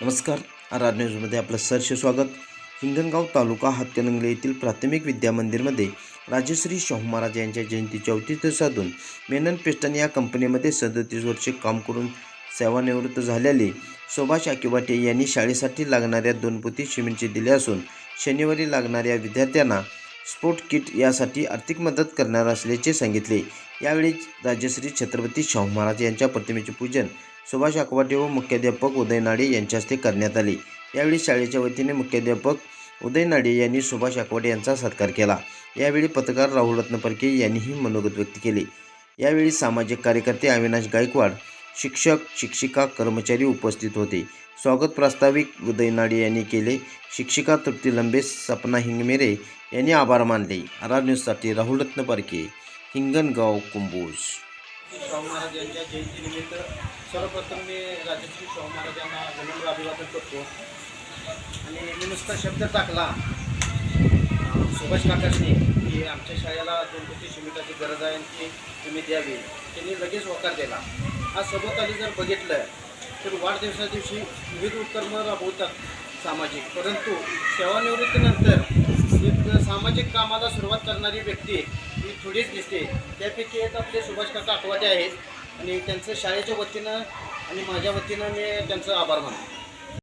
नमस्कार. आर न्यूजमध्ये आपलं सरसे स्वागत. हिंगणगाव तालुका हातकणंगले येथील प्राथमिक विद्यामंदिरमध्ये राजश्री शाहू महाराज यांच्या जयंतीचे औचित्य साधून मेनन पेस्टन या कंपनीमध्ये सदतीस वर्षे काम करून सेवानिवृत्त झालेले सुभाष आकिवाटे यांनी शाळेसाठी लागणाऱ्या दोन पोती शिमेंटचे दिले असून शनिवारी लागणाऱ्या विद्यार्थ्यांना स्पोर्ट किट यासाठी आर्थिक मदत करणार असल्याचे सांगितले. यावेळी राजश्री छत्रपती शाहू महाराज यांच्या प्रतिमेचे पूजन सुभाष आकवाटे व मुख्याध्यापक उदय नाडे यांच्या हस्ते करण्यात आले. यावेळी शाळेच्या वतीने मुख्याध्यापक उदय नाडे यांनी सुभाष आकवाटे यांचा सत्कार केला. यावेळी पत्रकार राहुल रत्नपरके यांनीही मनोगत व्यक्त केले. यावेळी सामाजिक कार्यकर्ते अविनाश गायकवाड शिक्षक शिक्षिका कर्मचारी उपस्थित होते. स्वागत प्रास्ताविक उदय नाडे यांनी केले. शिक्षिका तृप्ती लंबे सपना हिंगमेरे यांनी आभार मानले. आर न्यूजसाठी राहुल रत्न रत्नपरके हिंगणगाव कुंभोज. शाहू महाराज यांच्या जयंतीनिमित्त सर्वप्रथम मी राजश्री शाहू महाराज यांना विनम्र अभिवादन करतो. आणि मी नुसता शब्द टाकला सुभाष काकाशनी की आमच्या शाळेला दोन कोटी शिमिटाची गरज आहे आणि ती तुम्ही द्यावी. त्यांनी लगेच होकार दिला. आज सभोवताली जर बघितलं तर वाढदिवसा दिवशी विविध उपक्रम राबवतात सामाजिक. परंतु सेवानिवृत्तीनंतर एक सामाजिक कामाला सुरुवात करणारी व्यक्ती ही थोडीच दिसते. त्यापैकी एक आपले सुभाष काका आठवडे आहेत आणि त्यांचं शाळेच्या वतीनं आणि माझ्या वतीनं मी त्यांचं आभार मानतो.